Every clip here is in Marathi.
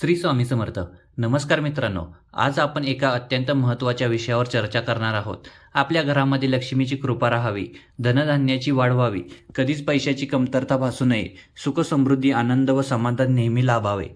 श्री स्वामी समर्थ. नमस्कार मित्रांनो आज आपण एका अत्यंत महत्त्वाच्या विषयावर चर्चा करणार आहोत. आपल्या घरामध्ये लक्ष्मीची कृपा राहावी धनधान्याची वाढ व्हावी कधीच पैशाची कमतरता भासू नये सुख समृद्धी आनंद व समाधान नेहमी लाभावे.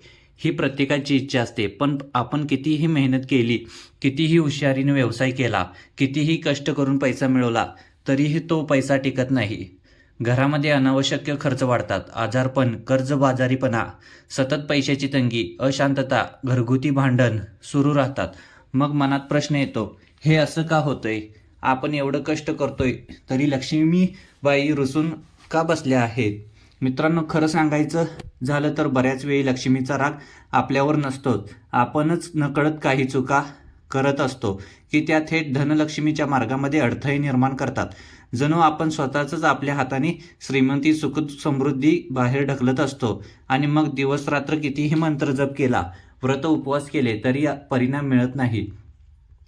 ही प्रत्येकाची इच्छा असते पण आपण कितीही मेहनत केली कितीही हुशारीने व्यवसाय केला कितीही कष्ट करून पैसा मिळवला तरीही तो पैसा टिकत नाही. घरामध्ये अनावश्यक खर्च वाढतात. आजारपण कर्जबाजारीपणा सतत पैशाची तंगी अशांतता घरगुती भांडण सुरू राहतात. मग मनात प्रश्न येतो हे असं का होतंय? आपण एवढं कष्ट करतोय तरी लक्ष्मीबाई रुसून का बसल्या आहेत? मित्रांनो खरं सांगायचं झालं तर बऱ्याच वेळी लक्ष्मीचा राग आपल्यावर नसतोच आपणच नकळत काही चुका करत असतो की त्या थेट धनलक्ष्मीच्या मार्गामध्ये अडथळे निर्माण करतात. जणू आपण स्वतःच आपल्या हाताने श्रीमंती सुख समृद्धी बाहेर ढकलत असतो. आणि मग दिवस रात्र कितीही मंत्र जप केला व्रत उपवास केले तरी परिणाम मिळत नाही.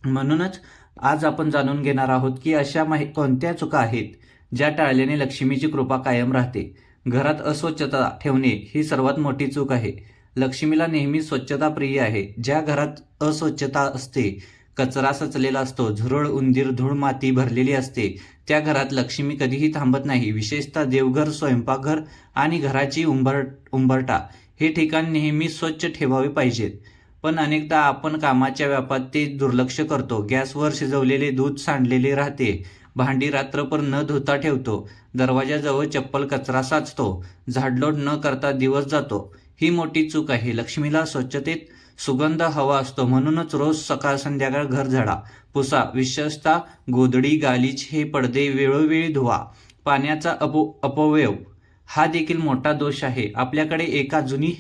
म्हणूनच आज आपण जाणून घेणार आहोत की अशा माहि कोणत्या चुका आहेत ज्या टाळल्याने लक्ष्मीची कृपा कायम राहते. घरात अस्वच्छता ठेवणे ही सर्वात मोठी चूक आहे. लक्ष्मीला नेहमी स्वच्छता प्रिय आहे. ज्या घरात अस्वच्छता असते कचरा सचलेला असतो झुरळ उंदीर धूळ माती भरलेली असते. त्या घरात लक्ष्मी कधीही थांबत नाही. विशेषतः देवघर स्वयंपाकघर आणि घराची उंबर उंबरटा हे ठिकाण नेहमी स्वच्छ ठेवावे पाहिजेत. पण अनेकदा आपण कामाच्या व्यापात ते दुर्लक्ष करतो. गॅसवर शिजवलेले दूध सांडलेले राहते. भांडी रात्रभर न धुता ठेवतो. दरवाजाजवळ चप्पल कचरा साचतो. झाडलोट न करता दिवस जातो. ही मोठी चूक आहे. लक्ष्मीला स्वच्छतेत सुगंध हवा असतो म्हणूनच रोज सकाळ संध्याकाळ घर झाडा पुसा विशेषतः गोधडी गालीच हे पडदे वेळोवेळी धुवा. पाण्याचा अपो अपव्यव हा देखील मोठा दोष आहे. आपल्याकडे एका जुनी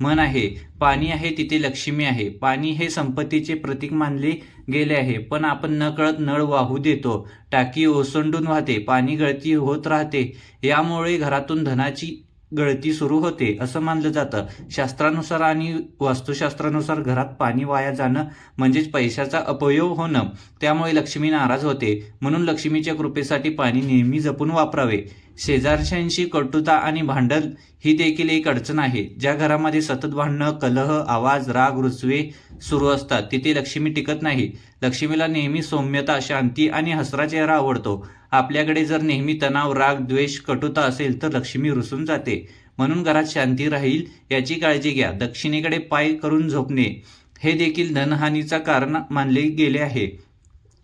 मन आहे. पाणी आहे तिथे लक्ष्मी आहे. पाणी हे संपत्तीचे प्रतीक मानले गेले आहे. पण आपण नकळत नळ वाहू देतो. टाकी ओसंडून वाहते. पाणी गळती होत राहते. यामुळे घरातून धनाची गळती सुरू होते असं मानलं जातं. शास्त्रानुसार आणि वास्तुशास्त्रानुसार घरात पाणी वाया जाणं म्हणजेच पैशाचा अपयोग होणं. त्यामुळे लक्ष्मी नाराज होते. म्हणून लक्ष्मीच्या कृपेसाठी पाणी नेहमी जपून वापरावे. शेजारशांशी कटुता आणि भांडण ही देखील एक अडचण आहे. ज्या घरामध्ये सतत भांडणं कलह आवाज राग रुसवे सुरू असतात तिथे लक्ष्मी टिकत नाही. लक्ष्मीला नेहमी सौम्यता शांती आणि हसरा चेहरा आवडतो. आपल्याकडे जर नेहमी तणाव राग द्वेष कटुता असेल तर लक्ष्मी रुसून जाते. म्हणून घरात शांती राहील याची काळजी घ्या. दक्षिणेकडे पाय करून झोपणे हे देखील धनहानीचा कारण मानले गेले आहे.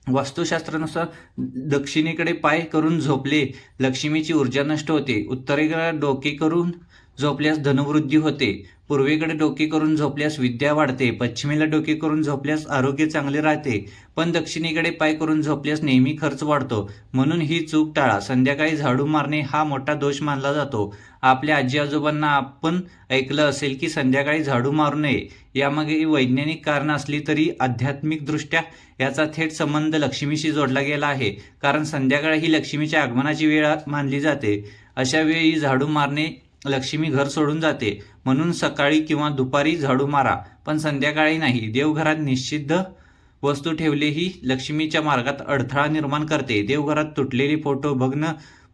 वास्तुशास्त्रानुसार दक्षिणेकडे पाय करून झोपले लक्ष्मीची ऊर्जा नष्ट होते. उत्तरेकडे डोके करून झोपल्यास धनवृद्धी होते. पूर्वेकडे डोके करून झोपल्यास विद्या वाढते पश्चिमेला डोके करून झोपल्यास आरोग्य चांगले राहते पण दक्षिणेकडे पाय करून झोपल्यास नेहमी खर्च वाढतो. म्हणून ही चूक टाळा. संध्याकाळी झाडू मारणे हा मोठा दोष मानला जातो. आपल्या आजी आजोबांना आपण ऐकलं असेल की संध्याकाळी झाडू मारू नये. यामागे वैज्ञानिक कारण असली तरी आध्यात्मिकदृष्ट्या याचा थेट संबंध लक्ष्मीशी जोडला गेला आहे कारण संध्याकाळ ही लक्ष्मीच्या आगमनाची वेळ मानली जाते. अशा वेळी झाडू मारणे लक्ष्मी घर सोडून जाते. म्हणून सकाळी किंवा दुपारी झाडू मारा पण संध्याकाळी नाही. देवघरात निश्चिद्ध वस्तू ठेवले ही लक्ष्मीच्या मार्गात अडथळा निर्माण करते. देवघरात तुटलेली फोटो भग्न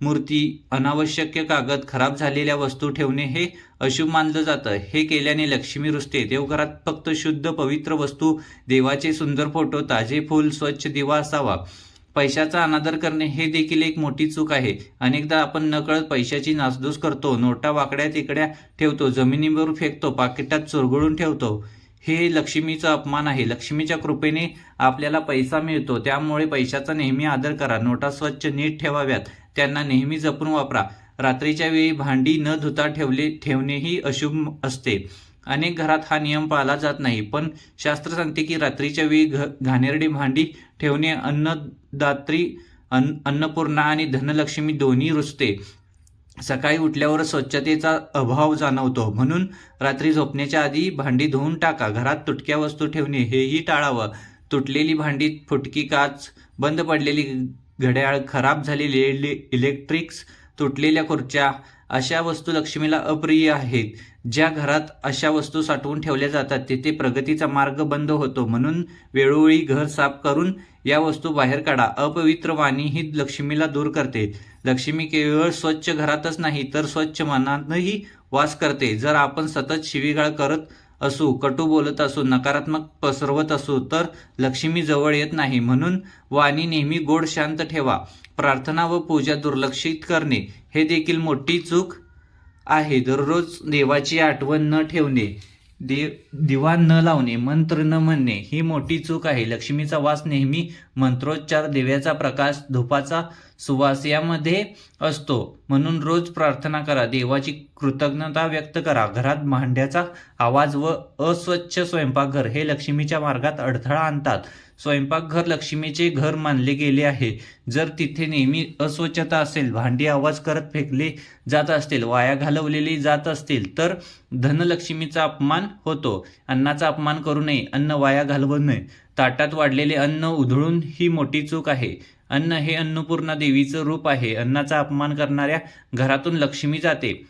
मूर्ती अनावश्यक कागद खराब झालेल्या वस्तू ठेवणे हे अशुभ मानलं जातं. हे केल्याने लक्ष्मी रुसते. देवघरात फक्त शुद्ध पवित्र वस्तू देवाचे सुंदर फोटो ताजे फूल स्वच्छ दिवा असावा. पैशाचा अनादर करणे हे देखील एक मोठी चूक आहे. अनेकदा आपण नकळत पैशाची नासधूस करतो नोटा वाकड्या तिकड्या ठेवतो जमिनीवर फेकतो पाकिटात चुरगळून ठेवतो. हे लक्ष्मीचा अपमान आहे. लक्ष्मीच्या कृपेने आपल्याला पैसा मिळतो. त्यामुळे पैशाचा नेहमी आदर करा. नोटा स्वच्छ नीट ठेवाव्यात. त्यांना नेहमी जपून वापरा. रात्रीच्या वेळी भांडी न धुता ठेवले ठेवणेही अशुभ असते. अनेक घरात हा नियम पाळला जात नाही. पण शास्त्र सांगते की रात्रीच्या वेळी घ घाणेरडी भांडी ठेवणे अन्नदात्री अन्न अन्नपूर्णा आणि धनलक्ष्मी दोन्ही रुजते. सकाळी उठल्यावर स्वच्छतेचा अभाव जाणवतो. म्हणून रात्री झोपण्याच्या आधी भांडी धुवून टाका. घरात तुटक्या वस्तू ठेवणे हेही टाळावं. तुटलेली भांडी फुटकी काच बंद पडलेली घड्याळ खराब झालेली इलेक्ट्रिक्स तुटलेल्या खुर्च्या अशा वस्तू लक्ष्मीला अप्रिय आहेत. ज्या घरात अशा वस्तू साठवून ठेवल्या जातात तिथे प्रगतीचा मार्ग बंद होतो. म्हणून वेळोवेळी घर साफ करून या वस्तू बाहेर काढा. अपवित्र वाणी ही लक्ष्मीला दूर करते. लक्ष्मी केवळ स्वच्छ घरातच नाही तर स्वच्छ मनातही वास करते. जर आपण सतत शिवीगाळ करत असू कटू बोलत असू नकारात्मक पसरवत असू तर लक्ष्मी जवळ येत नाही. म्हणून वाणी नेहमी गोड शांत ठेवा. प्रार्थना व पूजा दुर्लक्षित करणे हे देखील मोठी चूक आहे. दररोज देवाची आठवण न ठेवणे. देव दिवा न लावणे मंत्र न म्हणणे ही मोठी चूक आहे. लक्ष्मीचा वास नेहमी मंत्रोच्चार देव्याचा प्रकाश धुपाचा सुवास यामध्ये असतो. म्हणून रोज प्रार्थना करा. देवाची कृतज्ञता व्यक्त करा. घरात भांड्याचा आवाज व अस्वच्छ स्वयंपाकघर हे लक्ष्मीच्या मार्गात अडथळा आणतात. स्वयंपाकघर लक्ष्मीचे घर मानले गेले आहे. जर तिथे नेहमी अस्वच्छता असेल भांडी आवाज करत फेकले जात असतील वाया घालवलेली जात असतील तर धनलक्ष्मीचा अपमान होतो. अन्नाचा अपमान करू नये अन्न वाया घालवू नये ताटात वाढलेले अन्न उधळून ही मोठी चूक आहे. अन्न हे अन्नपूर्णा देवीचं रूप आहे. अन्नाचा अपमान करणाऱ्या घरातून लक्ष्मी जाते.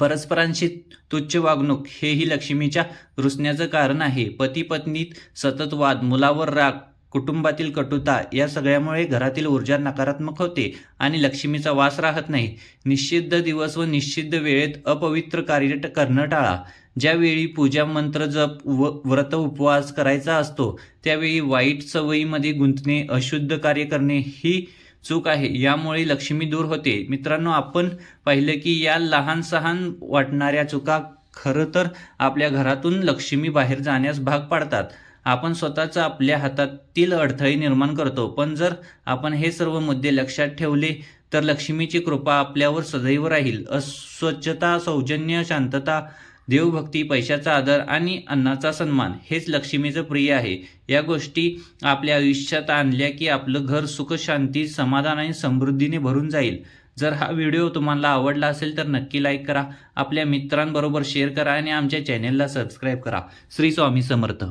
परस्परांशी तुच्छ वागणूक हेही लक्ष्मीच्या रुसण्याचं कारण आहे. पती पत्नीत सतत वाद मुलावर राग कुटुंबातील कटुता या सगळ्यामुळे घरातील ऊर्जा नकारात्मक होते आणि लक्ष्मीचा वास राहत नाही. निश्चिद्ध दिवस व निश्चिद्ध वेळेत अपवित्र कार्य करणं टाळा. ज्यावेळी पूजा मंत्र जप व व्रत उपवास करायचा असतो त्यावेळी वाईट सवयीमध्ये गुंतणे अशुद्ध कार्य करणे ही चूक आहे. यामुळे लक्ष्मी दूर होते. मित्रांनो आपण पाहिलं की या लहान सहान वाटणाऱ्या चुका खरं तर आपल्या घरातून लक्ष्मी बाहेर जाण्यास भाग पाडतात. आपण स्वतःच आपल्या हातातील अडथळे निर्माण करतो. पण जर आपण हे सर्व मुद्दे लक्षात ठेवले तर लक्ष्मीची कृपा आपल्यावर सदैव राहील. अस्वच्छता सौजन्य शांतता देवभक्ती पैशाचा आदर आणि अन्नाचा सन्मान हेच लक्ष्मीचं प्रिय आहे. या गोष्टी आपल्या आयुष्यात आणल्या की आपलं घर सुख शांती समाधान आणि समृद्धीने भरून जाईल. जर हा व्हिडिओ तुम्हाला आवडला असेल तर नक्की लाईक करा. आपल्या मित्रांबरोबर शेअर करा आणि आमच्या चॅनेलला सबस्क्राईब करा. श्री स्वामी समर्थ.